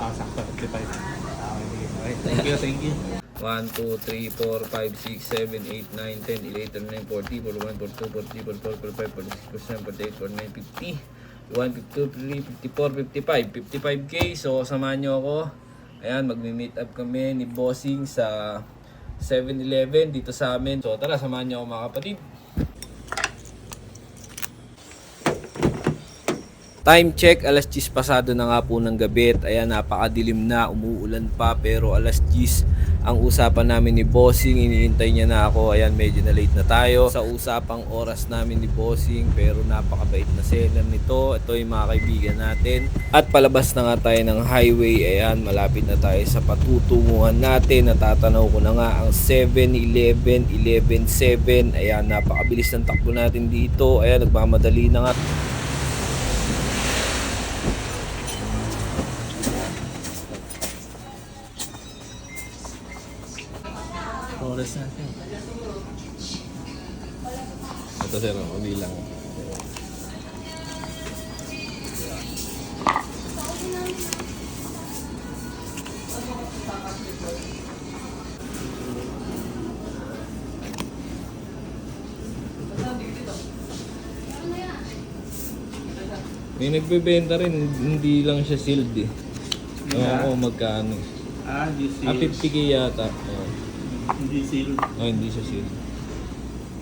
Ah, sakto. 55. Ah, okay. okay. Thank you, thank you. 1, 2, 3, 4, 5, 6, 7, 8, 9, 10, 11, 12, 40, 41, 42, 43, 44, 45, 46, 47, 48, 49, 50, 51, 52, 53, 54, 55. 55k. So, samahan nyo ako. Ayan, magmi-meet up kami ni Bossing sa 7-Eleven dito sa amin. So, tara, samahan nyo ako mga kapatid. Time check, alas 10 pasado na nga po ng gabi ayan napakadilim na, umuulan pa pero alas 10 ang usapan namin ni Bossing, iniintay niya na ako, ayan medyo na late na tayo. Sa usapang oras namin ni Bossing pero napakabait na seller nito, ito yung mga kaibigan natin. At palabas na nga tayo ng highway, ayan malapit na tayo sa patutunguhan natin, natatanaw ko na nga ang 7-Eleven, 11-7, ayan napakabilis ng takbo natin dito, ayan nagmamadali na nga Oras natin. Ito sir, oh, bilang. May nagbebenta rin, hindi lang siya sealed eh. Ewan Yeah. ko magkano. Ah, hindi Ah, seal. 50k yata. Oh. Hindi seal. oh, hindi siya sealed.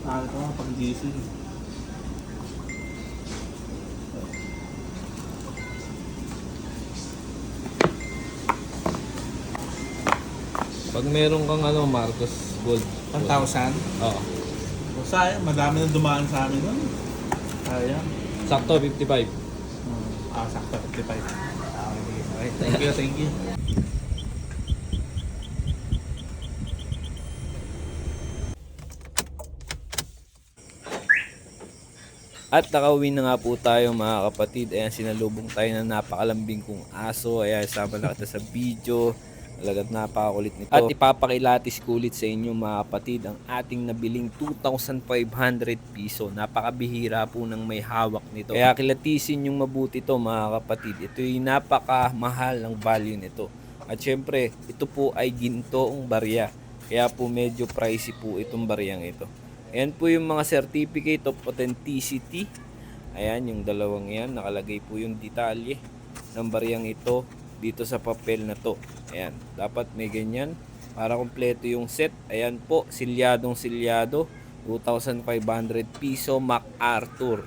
Ah, ito nga, pag diesel. Pag meron kang ano, Marcos Gold. 1,000. Oo. O, sayang, madami nang dumaan sa amin nun. Sayang. Sakto, 55. Hmm. Ah, sakto. 55. Ah, okay. okay. Thank you, thank you. At nakauwi na nga po tayo mga kapatid. Ayan, sinalubong tayo ng napakalambing kong aso. Ayan, sama na kita sa video. Talagang napakakulit nito. At ipapakilatis ko ulit sa inyo mga kapatid ang ating nabiling 2,500 piso. Napakabihira po ng may hawak nito. Kaya kilatisin yung mabuti to mga kapatid. Ito yung napakamahal ng value nito. At syempre, ito po ay gintoong barya. Kaya po medyo pricey po itong baryang ito. Ayan po yung mga certificate of authenticity. Ayan, yung dalawang yan. Nakalagay po yung detalye ng bariyang ito dito sa papel na to. Ayan, dapat may ganyan para kompleto yung set. Ayan po, silyadong silyado. 2,500 piso MacArthur.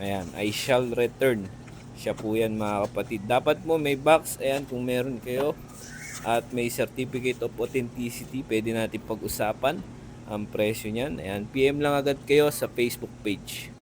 Ayan, I shall return. Siya po yan mga kapatid. Dapat mo may box. Ayan, kung meron kayo. At may certificate of authenticity. Pwede natin pag-usapan ang presyo niyan. Ayan, PM lang agad kayo sa Facebook page.